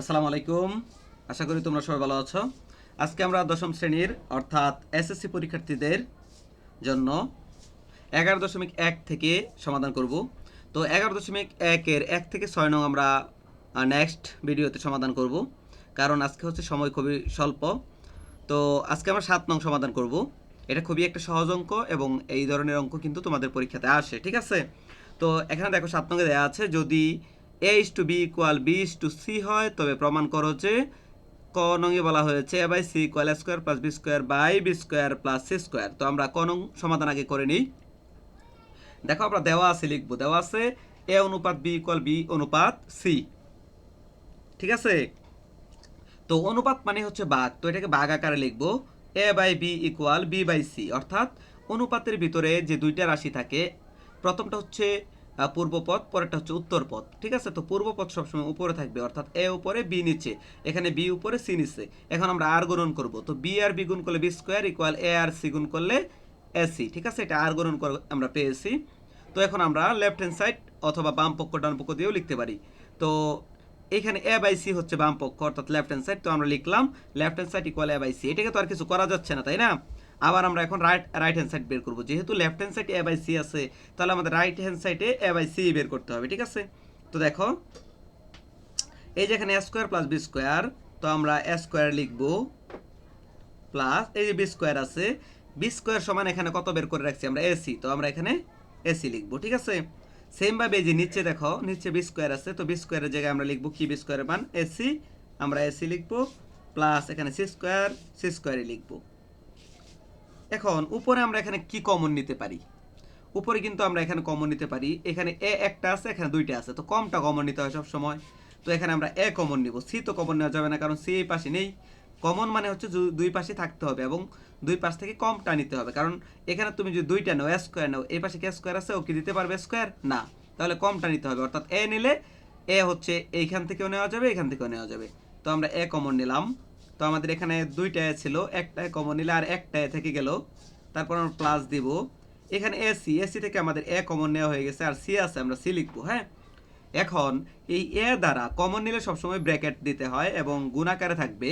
আসসালামু আলাইকুম। আশা করি তোমরা সবাই ভালো আছো। আজকে আমরা দশম শ্রেণির, অর্থাৎ এসএসসি পরীক্ষার্থীদের জন্য এগারো দশমিক এক থেকে সমাধান করব। তো এগারো দশমিক একের এক থেকে ছয় নং আমরা নেক্সট ভিডিওতে সমাধান করব। কারণ আজকে হচ্ছে সময় খুবই স্বল্প। তো আজকে আমরা সাত নং সমাধান করব। এটা খুবই একটা সহজ অঙ্ক এবং এই ধরনের অঙ্ক কিন্তু তোমাদের পরীক্ষাতে আসে, ঠিক আছে? তো এখানে দেখো সাত নঙ্গে দেওয়া আছে, যদি A to B equal B to C হয়, তবে প্রমাণ করো যে ক নঙ্গে বলা হয়েছে A by C equal square plus B square by B square plus C square তো আমরা ক নং সমাধান আগে করে নিই। দেখো আমরা দেওয়া আছে, লিখব। দেওয়া আছে এ অনুপাত বি ইকুয়াল বি অনুপাত সি ঠিক আছে? তো অনুপাত মানে হচ্ছে বাঘ। তো এটাকে বাঘ আকারে লিখব। A by B equal B by C অর্থাৎ অনুপাতের ভিতরে যে দুইটা রাশি থাকে, প্রথমটা হচ্ছে আহ, পূর্বপদ পরেরটা হচ্ছে উত্তর পদ ঠিক আছে? তো পূর্বপদ সবসময় উপরে থাকবে অর্থাৎ এ উপরে বি নিচে। এখানে বি উপরে সি নিচে। এখন আমরা আর গুণন করব। তো বি আর বি গুণ করলে বি স্কোয়ার ইকুয়াল এ আর সি গুণ করলে এ সি। ঠিক আছে? এটা আর গুণন করে আমরা পেয়েছি। তো এখন আমরা লেফট হ্যান্ড সাইড অথবা বাম পক্ষ ডান পক্ষ দিয়েও লিখতে পারি। তো এখানে এ বাই সি হচ্ছে বাম পক্ষ অর্থাৎ লেফট হ্যান্ড সাইড তো আমরা লিখলাম left hand side equal A by C. এটাকে তো আর কিছু করা যাচ্ছে না তাই না? আবার আমরা এখন রাইট রাইট হ্যান্ড সাইড বের করব। যেহেতু লেফট হ্যান্ড সাইডে এ বাই সি আছে, তাহলে আমাদের রাইট হ্যান্ড সাইডে এ বাই সি বের করতে হবে, ঠিক আছে? তো দেখো, এই যে এখানে A square plus B square তো আমরা এ স্কোয়ার লিখব প্লাস এই যে বি স্কোয়ার আছে বি স্কোয়ার সমান এখানে কত বের করে রাখছি আমরা? এসি তো আমরা এখানে এসি লিখব, ঠিক আছে? সেম ভাবে এই যে নিচে দেখো, নিচে বি স্কোয়ার আছে, তো বি স্কোয়ারের জায়গায় আমরা লিখব কি বি স্কোয়ারের মান? এসি আমরা এসি লিখব প্লাস এখানে সি স্কোয়ার সি স্কোয়ারই লিখব। এখন, উপরে আমরা এখানে কি কমন নিতে পারি? উপরে কিন্তু আমরা এখানে কমন নিতে পারি। এখানে এ একটা আছে, এখানে দুইটা আছে। তো কমটা কমন নিতে হয় সব সময় তো এখানে আমরা এ কমন নিব। সি তো কমন নেওয়া যাবে না, কারণ সি এই পাশে নেই। কমন মানে হচ্ছে দুই পাশে থাকতে হবে এবং দুই পাশ থেকে কমটা নিতে হবে। কারণ এখানে তুমি যদি দুইটা নাও স্কোয়ার নাও, এই পাশে কি স্কোয়ার আছে? ও কি দিতে পারবে স্কোয়ার না। তাহলে কমটা নিতে হবে। অর্থাৎ এ নিলে এ হচ্ছে এইখান থেকেও নেওয়া যাবে, এখান থেকেও নেওয়া যাবে। তো আমরা এ কমন নিলাম। তো আমাদের এখানে দুইটা এ ছিল একটা কমন নিলে আর একটা এ থেকে গেল। তারপর আমরা প্লাস দিব। এখানে এসি এসি থেকে আমাদের এ কমন নেওয়া হয়ে গেছে, আর সি আছে, আমরা সি লিখব হ্যাঁ? এখন এই এ দ্বারা কমন নিলে সবসময় ব্র্যাকেট দিতে হয় এবং গুণাকারে থাকবে।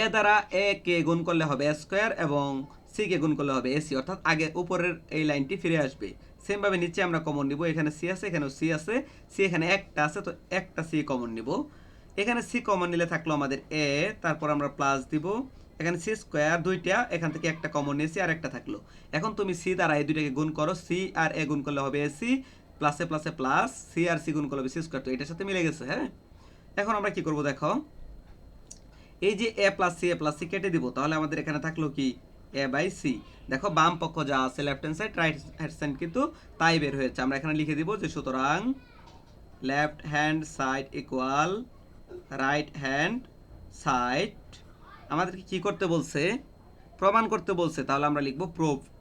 এ দ্বারা এ কে গুণ করলে হবে স্কোয়ার এবং সি কে গুণ করলে হবে এসি অর্থাৎ আগে উপরের এই লাইনটি ফিরে আসবে। সেম ভাবে নিচে আমরা কমন নিব, এখানে সি আছে, এখানেও সি আছে সি এখানে একটা আছে, তো একটা সি কমন নিব। এখানে সি কমন নিলে থাকল আমাদের এ তারপর আমরা প্লাস দিব। এখানে সি স্কোয়ার দুইটা, এখান থেকে একটা কমন নিয়েছি, আর একটা থাকল। এখন তুমি সি দ্বারা এই দুইটাকে গুণ করো সি আর এ গুণ করলে হবে এসি প্লাসে প্লাসে প্লাস সি আর সি গুণ করলে হবে সি স্কোয়ার তো এটার সাথে মিলে গেছে হ্যাঁ? এখন আমরা কি করব দেখো? এই যে A plus C A plus C কেটে দিব, তাহলে আমাদের এখানে থাকল কি? এ বাই সি দেখো, বাম পক্ষ যা আছে left hand side right hand side কিন্তু তাই বের হয়েছে। আমরা এখানে লিখে দিব যে সুতরাং left hand side equal right hand side. আমাদেরকে কি করতে বলছে? প্রমাণ করতে বলছে। তাহলে আমরা লিখব প্রুফড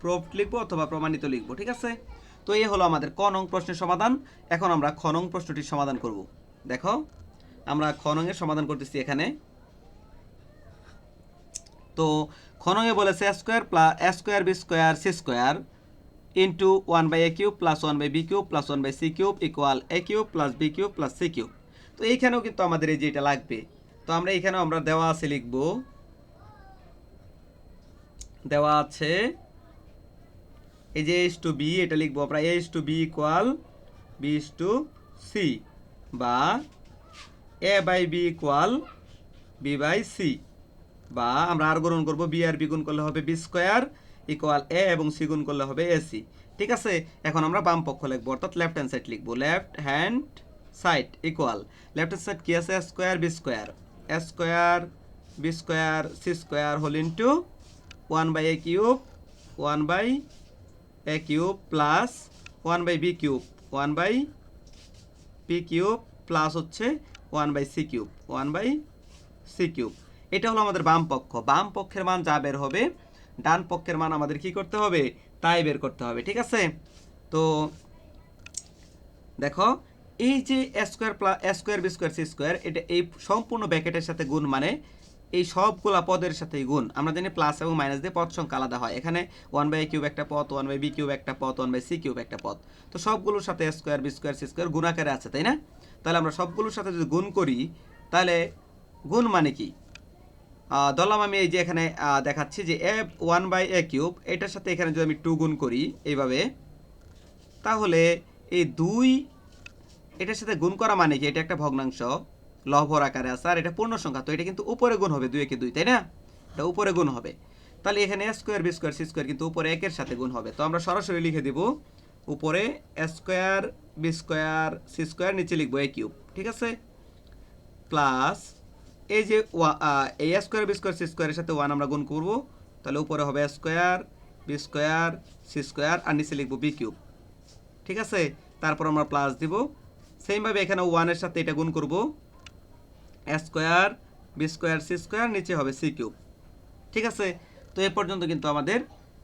প্রুফড লিখব অথবা প্রমাণিত লিখব, ঠিক আছে? তো এই হলো আমাদের ক নং প্রশ্নের সমাধান। এখন আমরা খ নং প্রশ্নটির সমাধান করব। দেখো, আমরা খ সমাধান করতেছি এখানে। তো খ নং এ বলেছে square plus square B square C square. Into one by A cube plus one by B cube plus one by C cube equal A cube plus B cube plus C cube তো এইখানেও কিন্তু আমাদের এই যে এটা লাগবে। তো আমরা এইখানেও আমরা দেওয়া আছে লিখব। দেওয়া আছে এই যে এস টু বি এটা লিখব আমরা S to B equal B to C বা A by B equal B by C বা আমরা আর গ্রহণ করব বি আর বি গুণ করলে হবে বি স্কোয়ার ইকুয়াল এ এবং সি গুণ করলে হবে এসি ঠিক আছে? এখন আমরা বাম পক্ষ লিখব, অর্থাৎ লেফট হ্যান্ড সাইড লিখব। Left hand side equal left hand side কি আছে? Square B square square B square C square whole into one by A cube one by A cube plus one by B cube one by P cube plus হচ্ছে one by C cube one by C cube এটা হলো আমাদের বাম পক্ষ। বাম পক্ষের মান যা বের হবে ডান পক্ষের মান আমাদের কি করতে হবে? তাই বের করতে হবে, ঠিক আছে? তো দেখো, এই যে square plus square B square C square এটা এই সম্পূর্ণ ব্যাকেটের সাথে গুণ মানে এই সবগুলা পদের সাথেই গুণ। আমরা জানি প্লাস এবং মাইনাস দিয়ে পদ সংখ্যা আলাদা হয়। এখানে ওয়ান বাই কিউব একটা পথ ওয়ান বাই বি কিউব একটা পথ ওয়ান বাই সি কিউব একটা পথ তো সবগুলোর সাথে square B square C square গুণাকারে আছে, তাই না? তাহলে আমরা সবগুলোর সাথে যদি গুণ করি, তাহলে গুণ মানে কি? ধরলাম আমি এই যে এখানে দেখাচ্ছি যে A one by A cube, এটার সাথে এখানে যদি আমি টু গুণ করি এইভাবে, তাহলে এই দুই, এটার সাথে গুণ করা মানে কি? এটা একটা ভগ্নাংশ লহভর আকারে আছে, আর এটা পূর্ণ সংখ্যা, তো এটা কিন্তু উপরে গুণ হবে দুই একে দুই, তাই না? এটা উপরে গুণ হবে। তাহলে এখানে a square b square c square কিন্তু উপরে একের সাথে গুণ হবে। তো আমরা সরাসরি লিখে দিব, উপরে square b square c square নিচে লিখব এ কিউব ঠিক আছে? প্লাস এই যে ওয়া- এই স্কোয়ার বি স্কোয়ার সি স্কোয়ারের সাথে ওয়ান আমরা গুণ করব, তাহলে উপরে হবে square b square c square আর নিচে লিখব বি কিউব ঠিক আছে? তারপর আমরা প্লাস দিব। সেমভাবে এখানে ওয়ানের সাথে এটা গুণ করব। Square b square c square নিচে হবে সি কিউব ঠিক আছে? তো এ পর্যন্ত কিন্তু আমাদের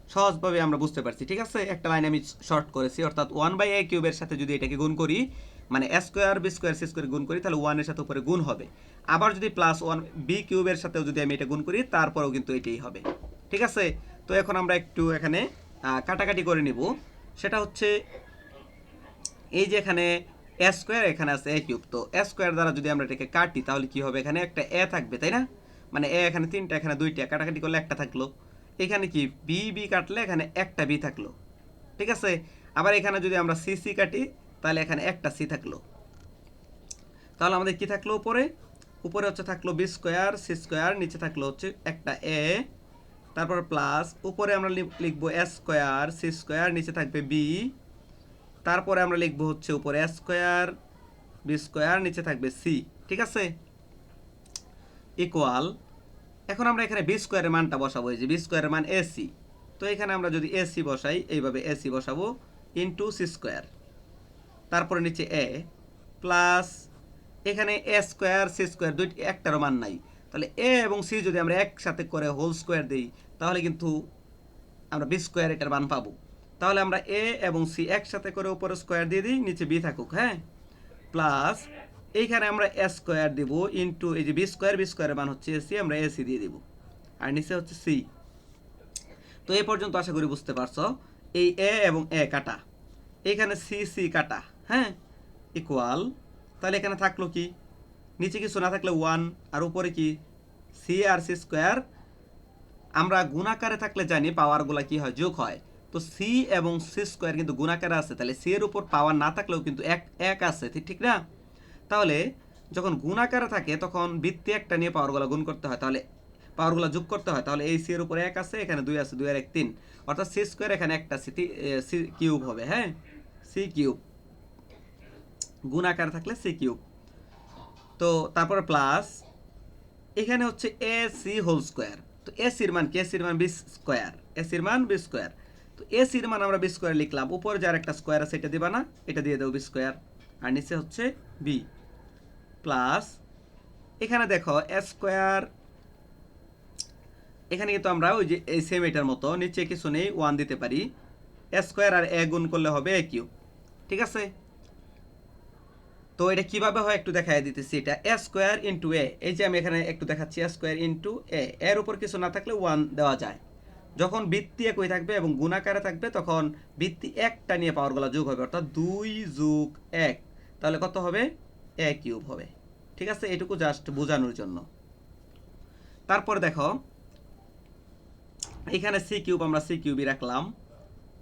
সহজভাবে আমরা বুঝতে পারছি। ঠিক আছে? একটা লাইন আমি শর্ট করেছি, অর্থাৎ ওয়ান বাই এ কিউবের সাথে যদি এটাকে গুণ করি মানে square b square c square গুণ করি, তাহলে ওয়ানের সাথে উপরে গুণ হবে। আবার যদি প্লাস ওয়ান বি কিউবের সাথেও যদি আমি এটা গুণ করি, তারপরেও কিন্তু এটাই হবে। ঠিক আছে? তো এখন আমরা একটু এখানে কাটাকাটি করে নিব। সেটা হচ্ছে, এই যে এখানে এ স্কোয়ার এখানে আছে এ কিউব তো এ স্কোয়ার দ্বারা যদি আমরা এটাকে কাটি, তাহলে কি হবে? এখানে একটা এ থাকবে, তাই না? মানে এ এখানে তিনটা, এখানে দুইটা, কাটাকাটি করলে একটা থাকল। এখানে কি? বি বি কাটলে এখানে একটা বি থাকল। ঠিক আছে? আবার এখানে যদি আমরা সি সি কাটি তাহলে এখানে একটা সি থাকল। তাহলে আমাদের কি থাকল উপরে? উপরে হচ্ছে থাকল বি স্কোয়ার, সি স্কোয়ার, নিচে থাকল হচ্ছে একটা এ। তারপর প্লাস, উপরে আমরা লিখ- লিখব এ স্কোয়ার, সি স্কোয়ার, নিচে থাকবে বি। তারপরে আমরা লিখব হচ্ছে উপরে এ স্কোয়ার, বি স্কোয়ার, নিচে থাকবে সি। ঠিক আছে? ইকুয়াল। এখন আমরা এখানে বি স্কোয়ারের মানটা বসাবো, এই যে বি স্কোয়ারের মান এসি তো এখানে আমরা যদি এসি বসাই, এইভাবে এসি বসাবো, ইন্টু সি স্কোয়ার। তারপরে নিচে এ প্লাস এখানে এ স্কোয়ার সি স্কোয়ার দুইটি, একটারও মান নাই। তাহলে এ এবং সি যদি আমরা একসাথে করে হোল স্কোয়ার দিই, তাহলে কিন্তু আমরা বি স্কোয়ার এটার মান পাবো। তাহলে আমরা এ এবং সি একসাথে করে উপরে স্কোয়ার দিয়ে দিই, নিচে বি থাকুক হ্যাঁ? প্লাস এইখানে আমরা এ স্কোয়ার দিব ইন্টু এই যে বি স্কোয়ার বি স্কোয়ারের মান হচ্ছে এসি আমরা এসি দিয়ে দিব। আর নিচে হচ্ছে সি তো এই পর্যন্ত আশা করি বুঝতে পারছ, এই এ এবং এ কাটা। এইখানে সি সি কাটা। হ্যাঁ? ইকুয়াল তাহলে এখানে থাকল কি? নিচে কিছু না থাকলে ওয়ান আর উপরে কি? সি আর সি স্কোয়ার আমরা গুণাকারে থাকলে জানি পাওয়ারগুলো কি হয়? যোগ হয়। তো সি এবং সি স্কোয়ার কিন্তু গুণাকারে আছে। তাহলে সি এর উপর পাওয়ার না থাকলেও কিন্তু এক এক আছে। ঠিক না? তাহলে যখন গুণাকারে থাকে, তখন বৃত্তি একটা নিয়ে পাওয়ারগুলো গুণ করতে হয়। তাহলে পাওয়ারগুলো যোগ করতে হয়। তাহলে এই সি এর উপরে এক আছে, এখানে দুই আছে, দুই আর এক, তিন। অর্থাৎ সি স্কোয়ার এখানে একটা সি কিউব হবে। হ্যাঁ? সি কিউব গুণ আকারে থাকলে সি কিউব। তো তারপরে প্লাস, এখানে হচ্ছে এ সি হোল স্কোয়ার। তো এ সির মান কি? সির মান বি স্কোয়ার। এ সির মান বি স্কোয়ার। তো এ সির মান আমরা বি স্কোয়ার লিখলাম। উপরে যার একটা স্কোয়ার আছে, এটা দিবা না, এটা দিয়ে দেবো বি স্কোয়ার। আর নিচে হচ্ছে বি প্লাস, এখানে দেখো, এ স্কোয়ার, এখানে কিন্তু আমরা ওই যে এই সেম এটার মতো, নিচে কিছু নেই ওয়ান দিতে পারি। এ স্কোয়ার আর এ গুণ করলে হবে এ কিউ ঠিক আছে? তো এটা কীভাবে হয় একটু দেখাই দিতেছি এটা এ স্কোয়ার ইন্টু এ এই যে আমি এখানে একটু দেখাচ্ছি এ স্কোয়ার ইন্টু এ এর উপর কিছু না থাকলে ওয়ান দেওয়া যায়। যখন বৃত্তি একই থাকবে এবং গুণাকারে থাকবে, তখন বৃত্তি একটা নিয়ে পাওয়ারগুলো যোগ হবে, অর্থাৎ দুই যোগ এক, তাহলে কত হবে? এ কিউব হবে। ঠিক আছে? এটুকু জাস্ট বোঝানোর জন্য। তারপর দেখো, এখানে সি কিউব আমরা সি কিউবই রাখলাম,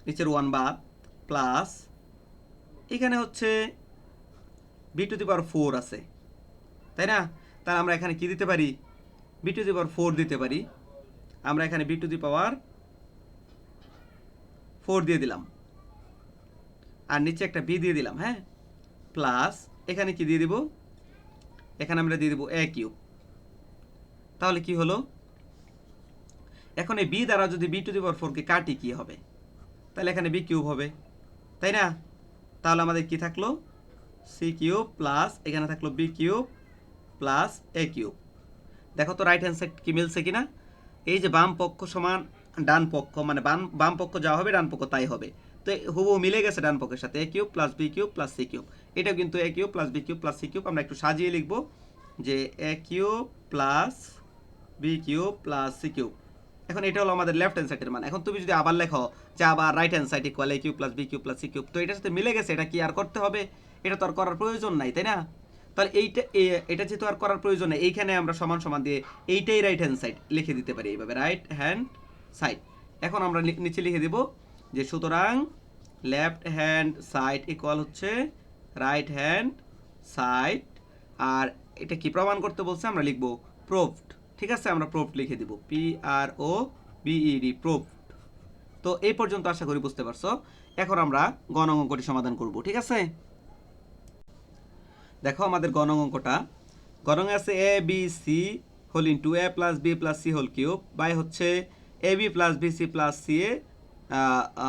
নিচের ওয়ান বাদ প্লাস এখানে হচ্ছে b to the power four আছে। তাই না? তাহলে আমরা এখানে কি দিতে পারি? B to the power four দিতে পারি। আমরা এখানে b to the power four দিয়ে দিলাম। আর নিচে একটা বি দিয়ে দিলাম হ্যাঁ? প্লাস এখানে কি দিয়ে দিব? এখানে আমরা দিয়ে দিব এ কিউব তাহলে কি হলো? এখন এই বি দ্বারা যদি বি টু দি পাওয়ার ফোরকে কাটি, কি হবে? তাহলে এখানে বি কিউব হবে। তাই না? তাহলে আমাদের কি থাকল? সি কিউব প্লাস এখানে থাকল b cube plus a cube দেখো তো রাইট হ্যান্ড সাইড কি মিলছে কিনা? এই যে বাম পক্ষ সমান ডান পক্ষ মানে বাম বাম পক্ষ যা হবে, ডান পক্ষ তাই হবে। তো হুবহু মিলে গেছে ডান পক্ষের সাথে। A cube plus b cube plus c cube এটাও কিন্তু a cube plus b cube plus c cube আমরা একটু সাজিয়ে লিখব যে a cube plus b cube plus c cube এখন এটা হলো আমাদের লেফট হ্যান্ড সাইডের মান। এখন তুমি যদি আবার লেখো যে আবার right hand side equal a cube plus b cube plus c cube তো এটার সাথে মিলে গেছে, এটা কি আর করতে হবে? এটা তো আর করার প্রয়োজন নাই, তাই না? তাহলে এইটা এটা যেহেতু আর করার প্রয়োজন নেই, এইখানে আমরা সমান সমান দিয়ে এইটাই রাইট হ্যান্ড সাইড লিখে দিতে পারি এইভাবে রাইট হ্যান্ড সাইড এখন আমরা নিচে লিখে দেব যে সুতরাং লেফট হ্যান্ড সাইড ইকুয়াল হচ্ছে রাইট হ্যান্ড সাইড আর এটা কি প্রমাণ করতে বলছে? আমরা লিখব প্রুফড ঠিক আছে? আমরা প্রুফড লিখে দিব। P R O BEd proofed তো এই পর্যন্ত আশা করি বুঝতে পারছ। এখন আমরা গণ অঙ্কটি সমাধান করব, ঠিক আছে? দেখো আমাদের গণ অঙ্কটা। গণ আছে a b c whole into a plus b plus c whole cube by হচ্ছে a b plus b c plus c a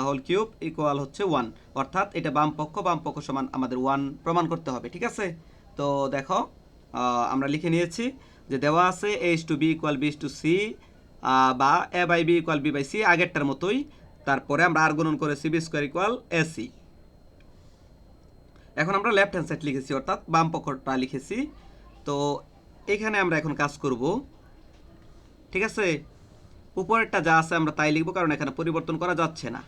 whole cube equal হচ্ছে ওয়ান অর্থাৎ এটা বাম পক্ষ বাম পক্ষ সমান আমাদের ওয়ান প্রমাণ করতে হবে, ঠিক আছে? তো দেখো আমরা লিখে নিয়েছি যে দেওয়া আছে h to b equal b is to c বা a by b equal b by c আগেরটার মতোই। তারপরে আমরা আর গুণন করেছি b square equal a c এখন আমরা লেফট হ্যান্ড সাইড লিখেছি, অর্থাৎ বাম পক্ষটা লিখেছি। তো এখানে আমরা এখন কাজ করব। ঠিক আছে? উপরেরটা যা আছে আমরা তাই লিখব, কারণ এখানে পরিবর্তন করা যাচ্ছে না।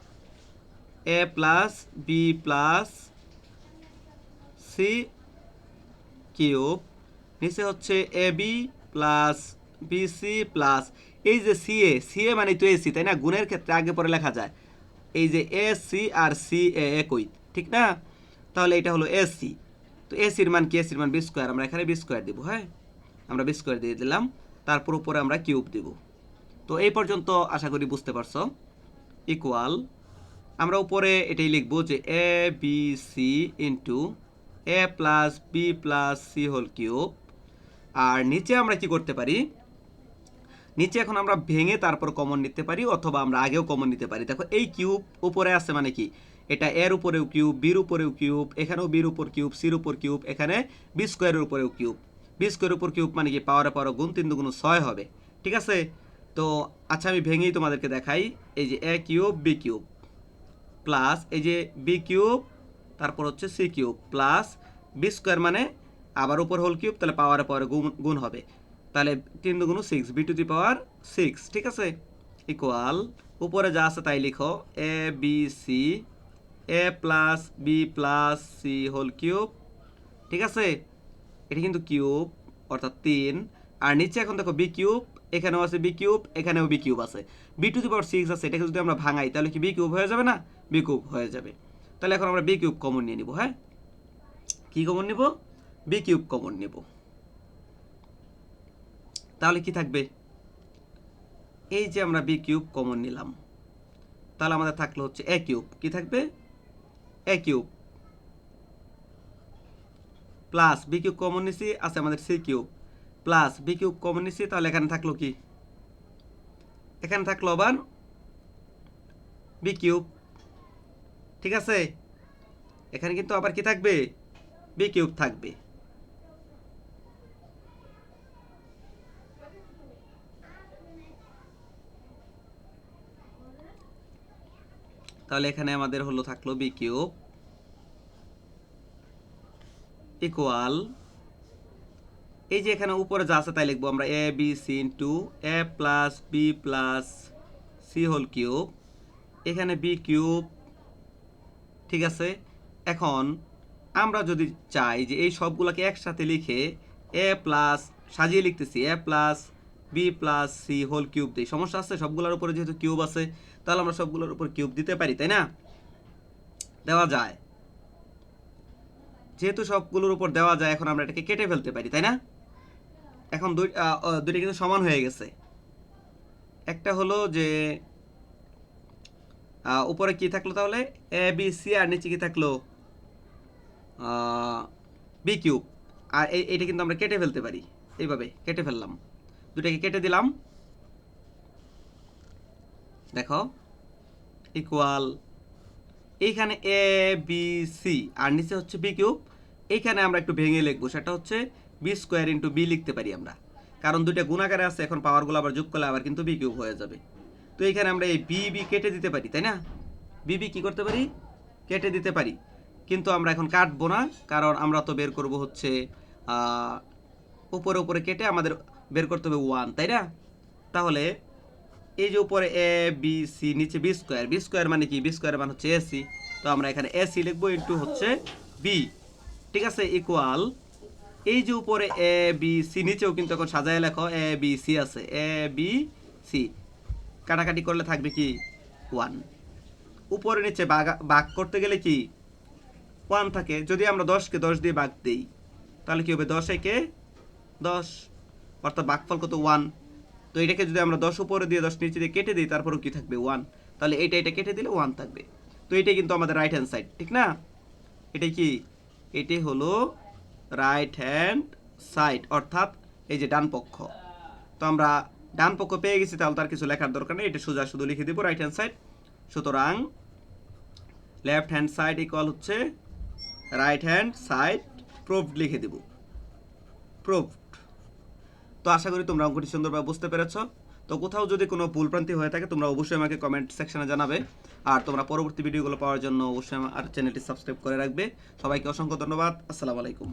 A plus b plus c cube নিচে হচ্ছে a b plus bc plus এই যে সিএ সিএ মানে তো এসি তাই না? গুণের ক্ষেত্রে আগে পরে লেখা যায়। এই যে এ সি আর সি এ একই, ঠিক না? তাহলে এটা হলো এসি তো এসির মান কি? এসির মান বি স্কোয়ার আমরা এখানে বি স্কোয়ার দিব হ্যাঁ? আমরা বি স্কোয়ার দিয়ে দিলাম। তারপর উপরে আমরা কিউব দিব। তো এই পর্যন্ত আশা করি বুঝতে পারছ। ইকুয়াল আমরা উপরে এটাই লিখব যে a b c into a plus b plus c whole cube আর নিচে আমরা কি করতে পারি? নিচে এখন আমরা ভেঙে তারপর কমন নিতে পারি, অথবা আমরা আগেও কমন নিতে পারি। দেখো, এই কিউব উপরে আছে মানে কি? এটা এর উপরেও কিউব, বির উপরেও কিউব, এখানেও বির উপর কিউব, সির উপর কিউব, এখানে বি স্কোয়ারের উপরেও কিউব। বি স্কোয়ারের উপর কিউব মানে কি? পাওয়ারে পাওয়ার গুণ তিন দুগুণ ছয় হবে। ঠিক আছে? তো আচ্ছা আমি ভেঙেই তোমাদেরকে দেখাই। এই যে a cube, b cube. Plus এই যে বি কিউব, তারপর হচ্ছে c cube. Plus b square মানে আবার উপর হোল কিউব, তাহলে পাওয়ারে পাওয়ারে গুণ গুণ হবে। তাহলে তিন দুগুণ six, b to the power six. ঠিক আছে? ইকুয়াল, উপরে যা আছে তাই লিখো। A, b, c a plus b plus c whole cube ঠিক আছে? এটা কিন্তু কিউব অর্থাৎ তিন। আর নিচে এখন দেখো বি কিউব এখানেও আছে বি কিউব এখানেও বি কিউব আছে। B to the power six আছে, এটাকে যদি আমরা ভাঙাই, তাহলে কি বি কিউব হয়ে যাবে না? বি কিউব হয়ে যাবে। তাহলে এখন আমরা বি কিউব কমন নিয়ে নিব হ্যাঁ? কি কমন নিব? বি কিউব কমন নিব। তাহলে কি থাকবে? এই যে আমরা বি কিউব কমন নিলাম, তাহলে আমাদের থাকল হচ্ছে এ কিউব কি থাকবে? A cube plus b cube common নিছি, আছে আমাদের c cube plus b cube common নিছি, তাহলে এখানে থাকল কি? এখানে থাকল আবার বি কিউব ঠিক আছে? এখানে কিন্তু আবার কি থাকবে? বি কিউব থাকবে। তাহলে এখানে আমাদের হলো থাকল বি কিউব ইকুয়াল এই যে এখানে উপরে যা আছে তাই লিখব আমরা a b c into a plus b plus c whole cube এখানে বি কিউব ঠিক আছে? এখন আমরা যদি চাই যে এই সবগুলোকে একসাথে লিখে এ প্লাস সাজিয়ে লিখতেছি a plus b plus c whole cube দিই। সমস্যা আছে? সবগুলোর উপরে যেহেতু কিউব আছে তাহলে আমরা সবগুলোর উপর কিউব দিতে পারি, তাই না? দেওয়া যায়। যেহেতু সবগুলোর উপর দেওয়া যায়, এখন আমরা এটাকে কেটে ফেলতে পারি, তাই না? এখন দুই দুইটা কিন্তু সমান হয়ে গেছে। একটা হলো যে উপরে কি থাকল তাহলে? এ, বি, সি, আর নিচে কি থাকল? B cube. আর এই এইটা কিন্তু আমরা কেটে ফেলতে পারি। এইভাবে কেটে ফেললাম। দুটাকে কেটে দিলাম। দেখো ইকুয়াল এইখানে এ বি সি আর নিচে হচ্ছে বি কিউব এইখানে আমরা একটু ভেঙে লিখব, সেটা হচ্ছে বি স্কোয়ার ইন্টু বি লিখতে পারি আমরা। কারণ দুইটা গুণাকারে আছে, এখন পাওয়ারগুলো আবার যোগ করলে আবার কিন্তু বি কিউব হয়ে যাবে। তো এইখানে আমরা এই বি বি কেটে দিতে পারি, তাই না? বি বি কি করতে পারি? কেটে দিতে পারি। কিন্তু আমরা এখন কাটবো না, কারণ আমরা তো বের করব হচ্ছে উপরে উপরে কেটে আমাদের বের করতে হবে ওয়ান তাই না? তাহলে এই যে উপরে এ বি সি নিচে বি স্কোয়ার বি স্কোয়ার মানে কি? বি স্কোয়ার মানে হচ্ছে এসি তো আমরা এখানে এসি লিখব ইন্টু হচ্ছে বি ঠিক আছে? ইকুয়াল এই যে উপরে এ বি সি নিচেও কিন্তু এখন সাজায় লেখো এ বি সি আছে। এ বি সি কাটাকাটি করলে থাকবে কি? ওয়ান উপরে নিচে বাগ করতে গেলে কি? ওয়ান থাকে। যদি আমরা দশকে দশ দিয়ে বাঘ দিই, তাহলে কি হবে? দশ একে দশ। অর্থাৎ বাঘফল কত? ওয়ান তো এটাকে যদি আমরা দশ উপরে দিয়ে দশ নিচে দিয়ে কেটে দিই, তারপরেও কি থাকবে? ওয়ান তাহলে এটা এটা কেটে দিলে ওয়ান থাকবে। তো এটাই কিন্তু আমাদের রাইট হ্যান্ড সাইড ঠিক না? এটাই কি? এটি হলো রাইট হ্যান্ড সাইড অর্থাৎ এই যে ডান পক্ষ। তো আমরা ডান পক্ষ পেয়ে গেছি, তাহলে তার কিছু লেখার দরকার নেই। এটা সোজা শুধু লিখে দিব রাইট হ্যান্ড সাইড সুতরাং লেফট হ্যান্ড সাইড ইকুয়াল হচ্ছে রাইট হ্যান্ড সাইড প্রুভড লিখে দিব। প্রুভড তো আশা করি তোমরা অঙ্কটি সুন্দরভাবে বুঝতে পেরেছ। তো কোথাও যদি কোনো ভুলভ্রান্তি হয়ে থাকে, তোমরা অবশ্যই আমাকে কমেন্ট সেকশনে জানাবে। আর তোমরা পরবর্তী ভিডিওগুলো পাওয়ার জন্য অবশ্যই আমার চ্যানেলটি সাবস্ক্রাইব করে রাখবে। সবাইকে অসংখ্য ধন্যবাদ। আসসালামু আলাইকুম।